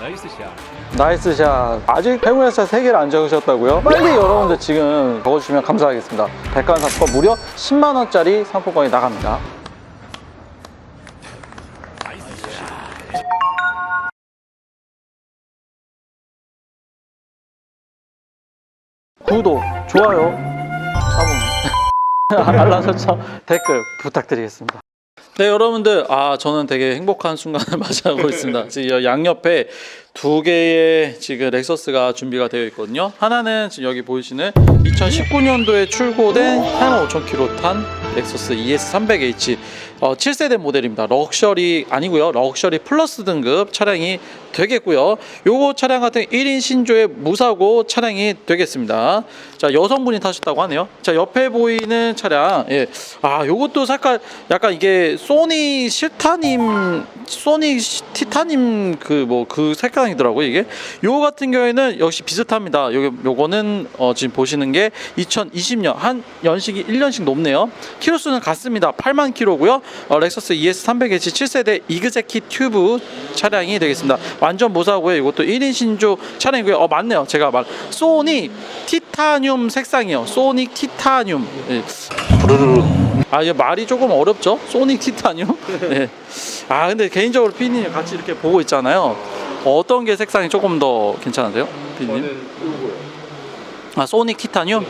나이스 샷. 나이스 샷. 아직 페무에서 3개를 안 적으셨다고요? 빨리 여러분들 지금 적어주시면 감사하겠습니다. 백화점 상품권 무려 10만원짜리 상품권이 나갑니다. 구독, 좋아요, 알람 설정, 댓글 부탁드리겠습니다. 네, 여러분들, 아, 저는 되게 행복한 순간을 맞이하고 있습니다. 지금 양옆에 두 개의 지금 렉서스가 준비가 되어 있거든요. 하나는 지금 여기 보이시는 2019년도에 출고된 8만 5천 킬로 탄 렉서스 ES300H 어, 7세대 모델입니다. 럭셔리 아니고요. 럭셔리 플러스 등급 차량이 되겠고요. 요거 차량 같은 1인 신조의 무사고 차량이 되겠습니다. 자, 여성분이 타셨다고 하네요. 자, 옆에 보이는 차량. 예. 아, 요것도 색깔 약간 이게 소니 실타님 소니 시- 티타님 그 뭐 그 색깔이더라고요, 이게. 요 같은 경우에는 역시 비슷합니다. 요 요거는 어, 지금 보시는 게 2020년 한 연식이 1년씩 높네요. 키로수는 같습니다. 8만 킬로고요. 어, 렉서스 ES 300H 7세대 이그제키 튜브 차량이 되겠습니다. 완전 무사고요. 이것도 1인 신조 차량이고요. 어 맞네요. 제가 말 소닉 티타늄 색상이요. 소닉 티타늄. 예. 아 이게 말이 조금 어렵죠? 소닉 티타늄. 네. 아 근데 개인적으로 피디님 같이 이렇게 보고 있잖아요. 어떤 게 색상이 조금 더 괜찮으세요, 피디님? 요거요. 아 소닉 티타늄?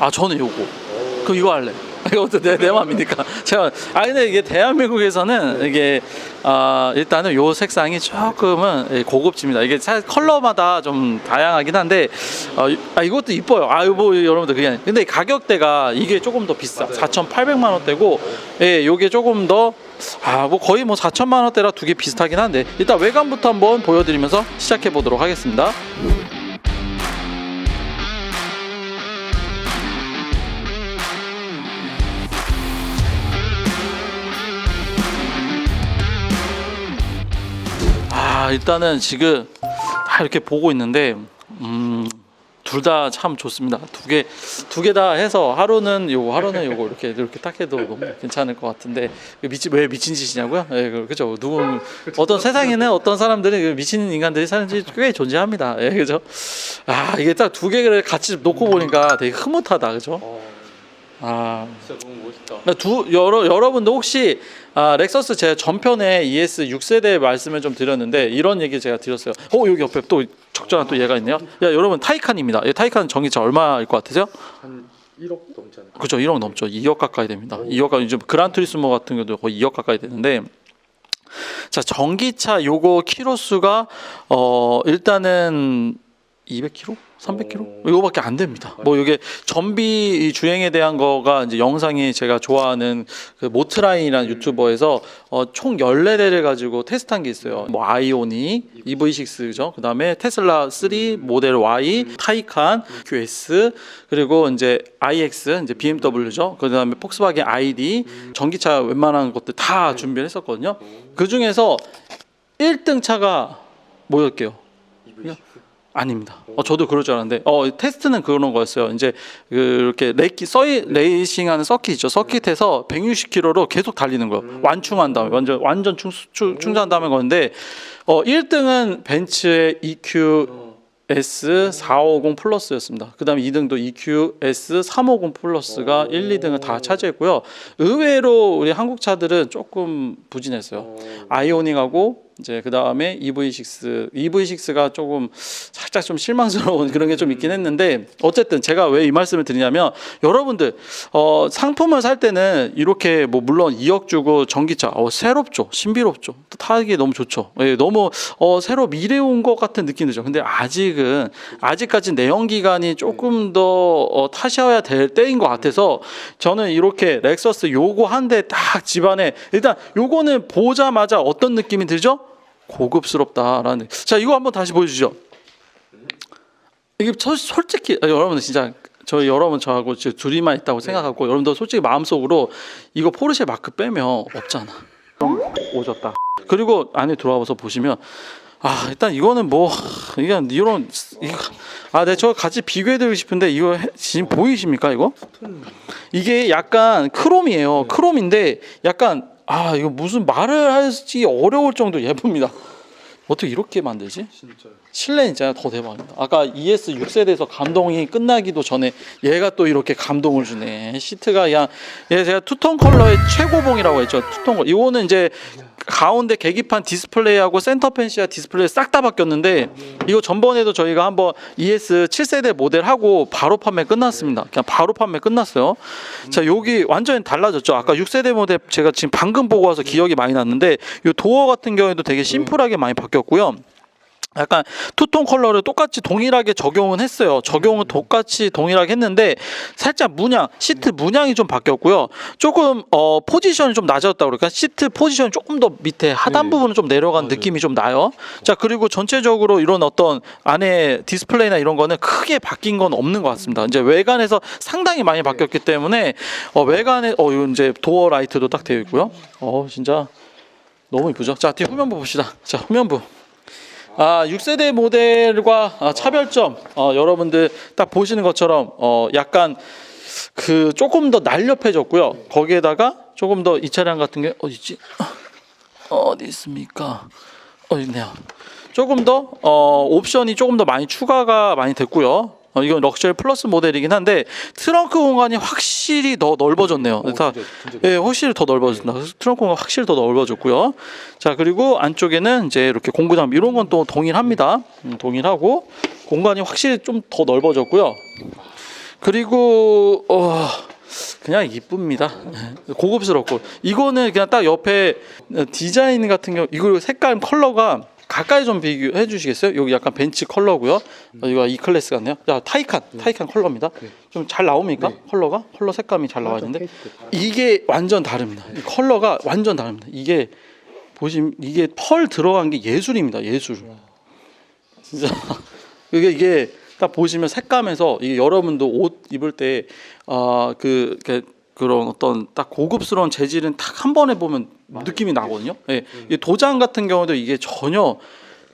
아 저는 요거. 그럼 이거 할래. 이것도 내, 내 맘이니까. 제가 아 근데 이게 대한민국에서는 이게 아 일단은 요 색상이 조금은 예, 고급집니다. 이게 사 컬러마다 좀 다양하긴 한데 어, 이- 아 이것도 이뻐요. 아 이거 여러분들 그게 아니. 근데 가격대가 이게 조금 더 비싸. 4,800만 원대고 예, 요게 조금 더 아, 뭐 거의 뭐 4천만 원대라 두 개 비슷하긴 한데 일단 외관부터 한번 보여드리면서 시작해 보도록 하겠습니다. 아 일단은 지금 다 이렇게 보고 있는데 음, 둘 다 참 좋습니다. 두 개 두 개 다 해서 하루는 요거 하루는 요거 이렇게 이렇게 딱 해도 너무 괜찮을 것 같은데 미친 왜 미친 짓이냐고요? 예, 그- 그죠. 누구 어떤 세상에는 어떤 사람들이 그 미친 인간들이 사는지 꽤 존재합니다. 예, 그죠. 아 이게 딱 두 개를 같이 놓고 보니까 되게 흐뭇하다, 그죠? 아 진짜 너무 멋있다. 두 여러 여러분도 혹시 아, 렉서스 제가 전편에 ES 6세대 말씀을 좀 드렸는데 이런 얘기 제가 드렸어요. 어 여기 옆에 또 적절한 또 얘가 있네요. 야 여러분 타이칸입니다. 이 타이칸 전기차 얼마일 것 같으세요? 한 1억 넘지 않을까? 그죠 1억 넘죠. 2억 가까이 됩니다. 2억 가까이 이제 그란 투리스모 같은 경우도 거의 2억 가까이 되는데 자 전기차 요거 키로수가 어 일단은 200km? 300km? 오. 이거밖에 안 됩니다. 뭐 이게 전비 이 주행에 대한 거가 이제 영상이 제가 좋아하는 그 모트라인이라는 유튜버에서 어, 총 14대를 가지고 테스트한 게 있어요. 뭐 아이오닉, EV6죠. 그다음에 테슬라 3 모델 Y, 타이칸, QS 그리고 이제 iX 이제 BMW죠. 그다음에 폭스바겐 ID 전기차 웬만한 것들 다 준비를 했었거든요. 그 중에서 1등 차가 뭐였게요? 아닙니다. 어, 저도 그럴 줄 알았는데, 어, 테스트는 그런 거였어요. 이제 그렇게 레이키 서이 레이싱하는 서킷 있죠. 서킷에서 160km로 계속 달리는 거예요. 완충한 다음에 완전 완전 충, 충, 충전한 다음에 거는데, 어, 1등은 벤츠의 EQ S450 플러스였습니다. 그 다음에 2등도 EQS 350 플러스가 1, 2등을 다 차지했고요. 의외로 우리 한국 차들은 조금 부진했어요. 아이오닉하고 이제 그 다음에 EV6, EV6가 조금 살짝 좀 실망스러운 그런 게 좀 있긴 했는데 어쨌든 제가 왜 이 말씀을 드리냐면 여러분들 어, 상품을 살 때는 이렇게 뭐 물론 2억 주고 전기차 어, 새롭죠, 신비롭죠, 또 타기 너무 좋죠. 예, 너무 어, 새로 미래 온 것 같은 느낌 들죠. 근데 아직은 아직까지 내연 기관이 조금 더 어, 타셔야 될 때인 것 같아서 저는 이렇게 렉서스 요거 한 대 딱 집안에 일단 요거는 보자마자 어떤 느낌이 들죠? 고급스럽다라는. 자 이거 한번 다시 보여주죠. 이게 저, 솔직히 아, 여러분 진짜 저희 여러분 저하고 지금 둘이만 있다고 생각하고 여러분도 솔직히 마음속으로 이거 포르쉐 마크 빼면 없잖아. 좀 오졌다. 그리고 안에 들어와서 보시면 아 일단 이거는 뭐 이게 이런 아네저 같이 비교해드리고 싶은데 이거 해- 지금 보이십니까 이거? 이게 약간 크롬이에요. 크롬인데 약간 아 이거 무슨 말을 할지 어려울 정도 예쁩니다. 어떻게 이렇게 만들지? 진짜요. 실내 진짜 더 대박입니다. 아까 ES 6세대에서 감동이 끝나기도 전에 얘가 또 이렇게 감동을 주네. 시트가 그냥 얘 제가 투톤 컬러의 최고봉이라고 했죠. 투톤 컬러. 이거는 이제 가운데 계기판 디스플레이하고 센터 펜시아 디스플레이 싹 다 바뀌었는데 이거 전번에도 저희가 한번 ES 7세대 모델 하고 바로 판매 끝났습니다. 그냥 바로 판매 끝났어요. 자 여기 완전히 달라졌죠. 아까 6세대 모델 제가 지금 방금 보고 와서 기억이 많이 났는데 이 도어 같은 경우에도 되게 심플하게 많이 바뀌었고요. 약간 투톤 컬러를 똑같이 동일하게 적용은 했어요. 적용은 똑같이 동일하게 했는데 살짝 문양, 시트 문양이 좀 바뀌었고요. 조금 어 포지션이 좀 낮아졌다 그러니까 시트 포지션이 조금 더 밑에 하단 네. 부분은 좀 내려간 맞아요. 느낌이 좀 나요. 자 그리고 전체적으로 이런 어떤 안에 디스플레이나 이런 거는 크게 바뀐 건 없는 것 같습니다. 이제 외관에서 상당히 많이 바뀌었기 때문에 어 외관에 어 이제 도어 라이트도 딱 되어 있고요. 어 진짜 너무 이쁘죠. 자 뒤에 후면부 봅시다. 자 후면부. 아, 6세대 모델과 아, 차별점 어, 여러분들 딱 보시는 것처럼 어, 약간 그 조금 더 날렵해졌고요. 거기에다가 조금 더 이 차량 같은 게 어디 있지? 어디 있습니까? 어디 있네요. 조금 더 어, 옵션이 조금 더 많이 추가가 많이 됐고요. 어, 이건 럭셔리 플러스 모델이긴 한데 트렁크 공간이 확실히 더 넓어졌네요. 어, 다 진짜, 진짜. 예, 더 넓어진다. 그래서 트렁크 공간 확실히 더 넓어졌고요. 자, 그리고 안쪽에는 이제 이렇게 공구 장비 이런 건 또 동일합니다. 음, 동일하고 공간이 확실히 좀 더 넓어졌고요. 그리고 어 그냥 이쁩니다. 예, 고급스럽고 이거는 그냥 딱 옆에 디자인 같은 경우 이거 색깔 컬러가 가까이 좀 비교해 주시겠어요? 여기 약간 벤츠 컬러고요. 어, 이거 E 클래스 같네요. 자 타이칸 타이칸 컬러입니다. 네. 좀잘 나옵니까? 네. 컬러가 컬러 색감이 잘 나와야 되는데 페이스도 다- 이게 완전 다릅니다. 이 컬러가 완전 다릅니다. 이게 보시면 이게 펄 들어간 게 예술입니다. 예술. 진짜 이게 이게 딱 보시면 색감에서 이게 여러분도 옷 입을 때아그 그런 어떤 딱 고급스러운 재질은 딱 한 번에 보면 느낌이 나거든요. 예. 이 도장 같은 경우도 이게 전혀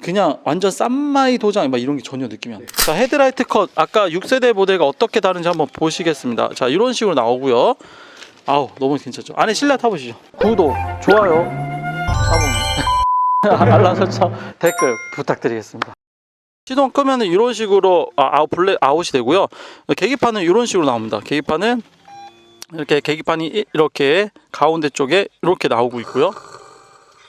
그냥 완전 쌈마이 도장 막 이런 게 전혀 느낌이 안 나요. 자 헤드라이트 컷 아까 6세대 모델과 어떻게 다른지 한번 보시겠습니다. 자 이런 식으로 나오고요. 아우 너무 괜찮죠. 안에 실내 타보시죠. 구독, 좋아요, 사봉, 알람 설정, 댓글 부탁드리겠습니다. 시동 끄면은 이런 식으로 아, 아웃 블랙 아웃이 되고요. 계기판은 이런 식으로 나옵니다. 계기판은 이렇게 계기판이 이- 이렇게 가운데 쪽에 이렇게 나오고 있고요.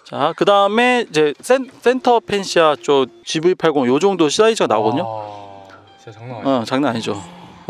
자, 그 다음에 이제 센, 센터 펜시아 쪽 GV80 요 정도 사이즈가 나오거든요. 와, 진짜 장난 아니야. 어, 장난 아니죠.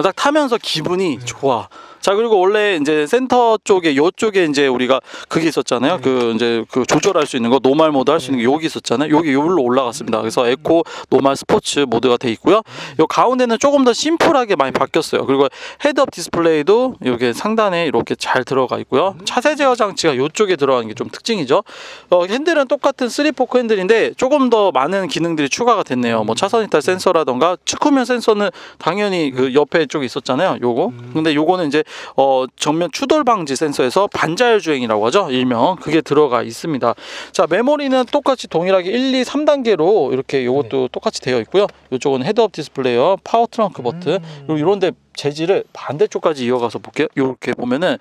딱 타면서 기분이 좋아. 자 그리고 원래 이제 센터 쪽에 요쪽에 이제 우리가 그게 있었잖아요. 그 이제 그 조절할 수 있는 거 노말 모드 할 수 있는 게 여기 있었잖아요. 여기 요걸로 올라갔습니다. 그래서 에코, 노말, 스포츠 모드가 돼 있고요. 요 가운데는 조금 더 심플하게 많이 바뀌었어요. 그리고 헤드업 디스플레이도 이렇게 상단에 이렇게 잘 들어가 있고요. 차세 제어 장치가 요쪽에 들어가는 게 좀 특징이죠. 어, 핸들은 똑같은 3포크 핸들인데 조금 더 많은 기능들이 추가가 됐네요. 뭐 차선 이탈 센서라던가 측후면 센서는 당연히 그 옆에 쪽에 있었잖아요. 요거. 근데 요거는 이제 어, 정면 추돌 방지 센서에서 반자율 주행이라고 하죠. 일명 그게 들어가 있습니다. 자 메모리는 똑같이 동일하게 1, 2, 3단계로 이렇게 요것도 똑같이 되어 있고요. 요쪽은 헤드업 디스플레이어, 파워 트렁크 버튼 그리고 이런데 재질을 반대쪽까지 이어가서 볼게요. 이렇게 보면은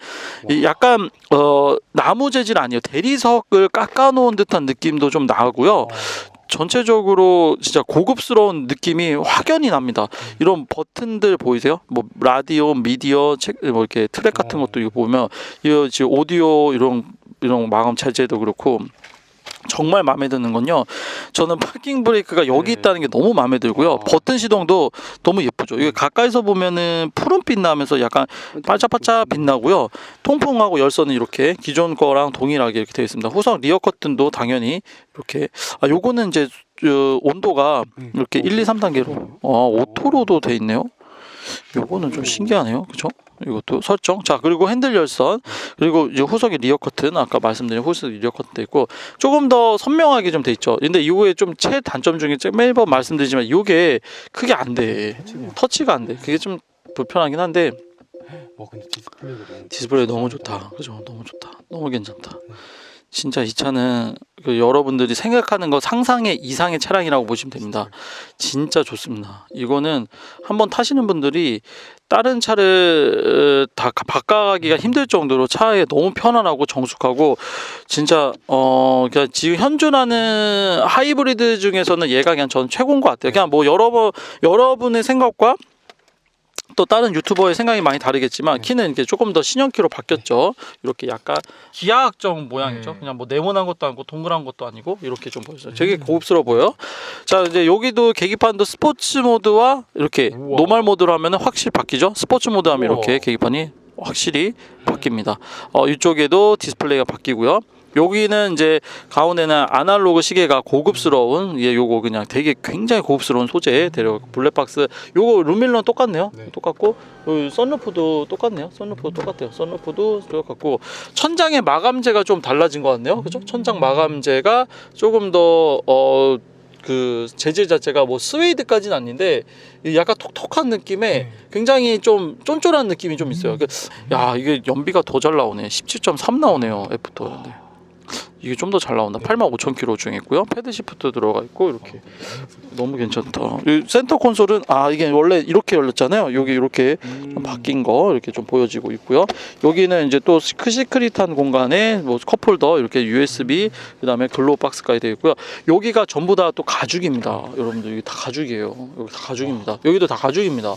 이 약간 어 나무 재질 아니에요. 대리석을 깎아놓은 듯한 느낌도 좀 나고요. 전체적으로 진짜 고급스러운 느낌이 확연히 납니다. 이런 버튼들 보이세요? 뭐 라디오, 미디어, 책, 뭐 이렇게 트랙 같은 것도 이거 보면 이거 지금 오디오 이런 이런 마감 체제도 그렇고 정말 마음에 드는 건요. 저는 파킹 브레이크가 여기 네. 있다는 게 너무 마음에 들고요. 아. 버튼 시동도 너무 예쁘죠. 이게 가까이서 보면은 푸른빛 나면서 약간 반짝반짝 빛나고요. 통풍하고 열선은 이렇게 기존 거랑 동일하게 이렇게 되어 있습니다. 후석 리어 커튼도 당연히 이렇게 아 요거는 이제 저 온도가 음. 이렇게 1, 2, 3단계로 어, 오토로도 돼 있네요. 요거는 좀 신기하네요. 그렇죠? 이것도 설정. 자, 그리고 핸들 열선. 그리고 이제 후석의 리어 커튼 아까 말씀드린 후석 리어 커튼도 있고 조금 더 선명하게 좀 돼 있죠. 근데 이거의 좀 최단점 중에 제- 매번 말씀드리지만 이게 크게 안 돼. 터치가 안 돼. 그게 좀 불편하긴 한데 와, 너무 디스플레이 너무 좋다. 그죠? 너무 좋다. 너무 괜찮다. 진짜 이 차는 그 여러분들이 생각하는 거 상상의 이상의 차량이라고 보시면 됩니다. 진짜 좋습니다. 이거는 한번 타시는 분들이 다른 차를 다 바꿔가기가 힘들 정도로 차에 너무 편안하고 정숙하고 진짜 어 그냥 지금 현존하는 하이브리드 중에서는 얘가 그냥 전 최고인 것 같아요. 그냥 뭐 여러 여러분의 생각과 또 다른 유튜버의 생각이 많이 다르겠지만 키는 이렇게 조금 더 신형키로 바뀌었죠. 이렇게 약간 기하학적 모양이죠. 네. 그냥 뭐 네모난 것도 아니고 동그란 것도 아니고 이렇게 좀 보여요. 되게 고급스러워 보여. 자 이제 여기도 계기판도 스포츠 모드와 이렇게 우와. 노멀 모드로 하면은 확실히 바뀌죠. 스포츠 모드 하면 이렇게 우와. 계기판이 확실히 바뀝니다. 어, 이쪽에도 디스플레이가 바뀌고요. 여기는 이제 가운데는 아날로그 시계가 고급스러운 예 요거 그냥 되게 굉장히 고급스러운 소재 데려 블랙박스 요거 루밀러는 똑같네요 네. 똑같고 요 선루프도 똑같네요 선루프도 똑같아요 선루프도 똑같고 천장의 마감재가 좀 달라진 것 같네요 그죠 천장 마감재가 조금 더어 그 재질 자체가 뭐 스웨이드까지는 아닌데 이 약간 톡톡한 느낌의 네. 굉장히 좀 쫀쫀한 느낌이 좀 있어요. 그, 야 이게 연비가 더 잘 나오네. 17.3 나오네요. 네. 이게 좀 더 잘 나온다. 85,000km 중했고요. 패드 시프트 들어가 있고 이렇게 너무 괜찮다. 이 센터 콘솔은 아 이게 원래 이렇게 열렸잖아요. 여기 이렇게 좀 바뀐 거 이렇게 좀 보여지고 있고요. 여기는 이제 또 시크- 시크릿한 공간에 뭐 컵홀더 이렇게 USB 그다음에 글로우 박스까지 되어 있고요. 여기가 전부 다 또 가죽입니다. 여러분들 여기 다 가죽이에요. 여기 다 가죽입니다. 여기도 다 가죽입니다.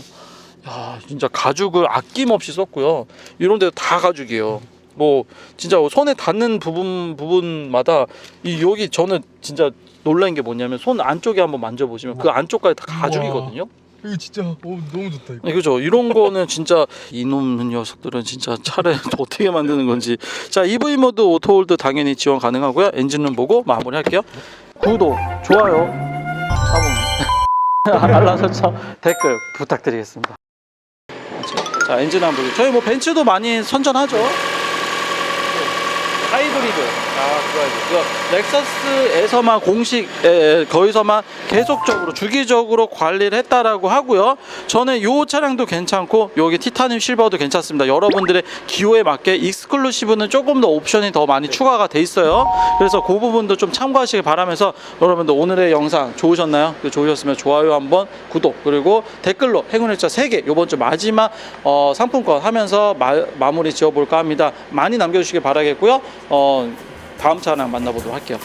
야 진짜 가죽을 아낌없이 썼고요. 이런 데도 다 가죽이에요. 뭐 진짜 손에 닿는 부분 부분마다 이 여기 저는 진짜 놀란 게 뭐냐면 손 안쪽에 한번 만져보시면 그 안쪽까지 다 가죽이거든요. 이거 진짜 어, 너무 좋다 이거. 네, 그죠. 이런 거는 진짜 이놈 녀석들은 진짜 차를 어떻게 만드는 건지. 자, EV 모드 오토홀드 당연히 지원 가능하고요. 엔진룸 보고 마무리할게요. 구독, 좋아요, 자문, 알람 설정, 댓글 부탁드리겠습니다. 자, 엔진 한번 보죠. 저희 뭐 벤츠도 많이 선전하죠. 하이브리드. 아, 그거야지. 그 렉서스에서만 공식 에, 에, 거기서만 계속적으로 주기적으로 관리를 했다라고 하고요. 저는 요 차량도 괜찮고 여기 티타늄 실버도 괜찮습니다. 여러분들의 기호에 맞게 익스클루시브는 조금 더 옵션이 더 많이 추가가 돼 있어요. 그래서 그 부분도 좀 참고하시길 바라면서 여러분들 오늘의 영상 좋으셨나요? 그 좋으셨으면 좋아요 한번 구독 그리고 댓글로 행운의 자 3개 요번 주 마지막 어, 상품권 하면서 마, 마무리 지어볼까 합니다. 많이 남겨주시길 바라겠고요. 어, 다음 차량 만나보도록 할게요.